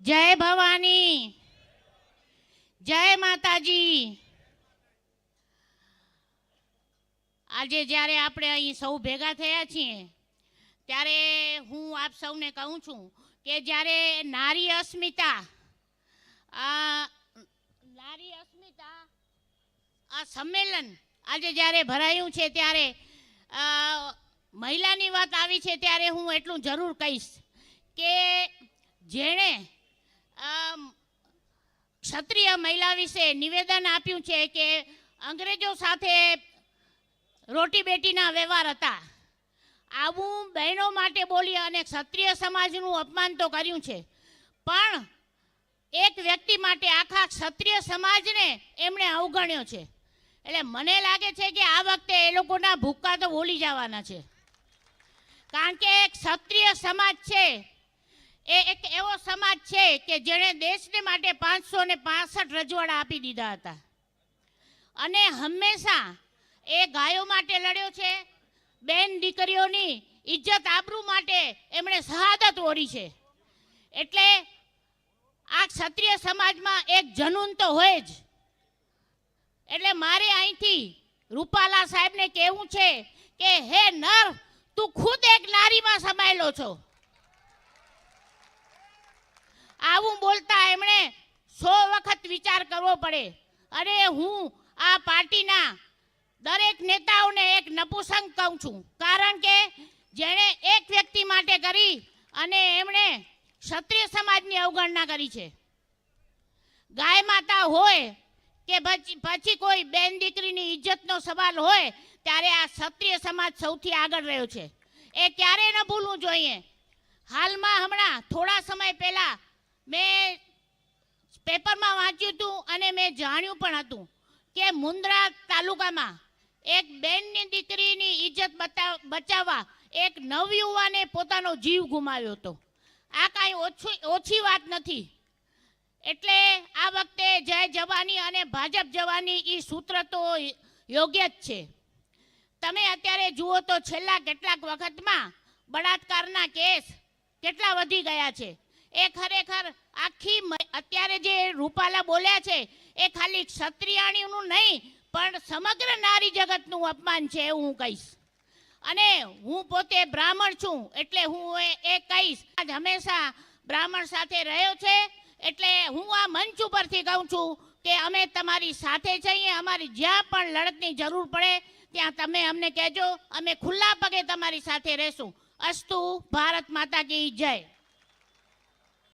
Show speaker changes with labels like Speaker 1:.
Speaker 1: જય ભવાની. જય માતાજી. આજે જ્યારે આપણે અહીં સૌ ભેગા થયા છીએ, ત્યારે હું આપ સૌને કહું છું કે જ્યારે નારી અસ્મિતા નારી અસ્મિતા, આ સંમેલન આજે જ્યારે ભરાયું છે ત્યારે મહિલાની વાત આવી છે ત્યારે હું એટલું જરૂર કહીશ કે જેણે ક્ષત્રિય મહિલા વિશે નિવેદન આપ્યું છે કે અંગ્રેજો સાથે રોટી બેટીના વ્યવહાર હતા. આવું બહેનો માટે બોલી અને ક્ષત્રિય સમાજનું અપમાન તો કર્યું છે. પણ એક વ્યક્તિ માટે આખા ક્ષત્રિય સમાજને એમણે અવગણ્યો છે. એટલે મને લાગે છે કે આ વખતે એ લોકોના ભૂક્કા તો ભૂલી જવાના છે. કારણ કે ક્ષત્રિય સમાજ છે એ એક એવો સમાજ છે કે જેણે દેશને માટે પાંચસો ને પાસઠ રજવાડા આપી દીધા હતા. અને હંમેશા એ ગાયો માટે લડ્યો છે, બેન દીકરીઓની ઇજ્જત આબરૂ માટે એમણે શહાદત ઓરી છે. એટલે આ ક્ષત્રિય સમાજમાં એક જનૂન તો હોય જ. એટલે મારે અહીંથી રૂપાલા સાહેબને કહેવું છે કે, હે નર, તું ખુદ એક નારીમાં સમાયેલો છો. આવું બોલતા એમણે સો વખત વિચાર કરવો પડે. અરે હું આ પાર્ટીના દરેક નેતાઓને એક નપુસંગ કહું છું. કારણ કે જેણે એક વ્યક્તિ માટે કરી અને એમણે ક્ષત્રિય સમાજની અવગણના કરી છે. ગાય માતા હોય કે પછી કોઈ બેન દીકરીની ઇજ્જતનો સવાલ હોય, ત્યારે આ ક્ષત્રિય સમાજ સૌથી આગળ રહ્યો છે. એ ક્યારે ન ભૂલવું જોઈએ. હાલમાં હમણાં થોડા સમય પહેલા મેં પેપરમાં વાંચ્યું હતું અને મેં જાણ્યું પણ હતું કે મુન્દ્રા તાલુકામાં એક બેનની દીકરીની ઇજ્જત બચાવવા એક નવયુવાને પોતાનો જીવ ગુમાવ્યો હતો. આ કાંઈ ઓછું, ઓછી વાત નથી. એટલે આ વખતે જય જવાની અને ભાજપ જવાની એ સૂત્ર તો યોગ્ય જ છે. તમે અત્યારે જુઓ તો છેલ્લા કેટલાક વખતમાં બળાત્કારના કેસ કેટલા વધી ગયા છે. એ ખરેખર આખી અત્યારે જે રૂપાલા બોલ્યા છે, એ ખાલી ક્ષત્રિયાણીનું નહીં, પણ સમગ્ર નારી જગતનું અપમાન છે એવું હું કહીશ. અને હું પોતે બ્રાહ્મણ છું, એટલે હું એ કહીશ, આજ હંમેશા બ્રાહ્મણ સાથે રહ્યો છે, એટલે હું આ મંચ ઉપરથી કહું છું કે અમે તમારી સાથે છીએ અમારી જ્યાં પણ લડતની જરૂર પડે, ત્યાં તમે અમને કહેજો, અમે ખુલ્લા પગે તમારી સાથે રહેશું. અસ્તુ, ભારત માતા કી જય.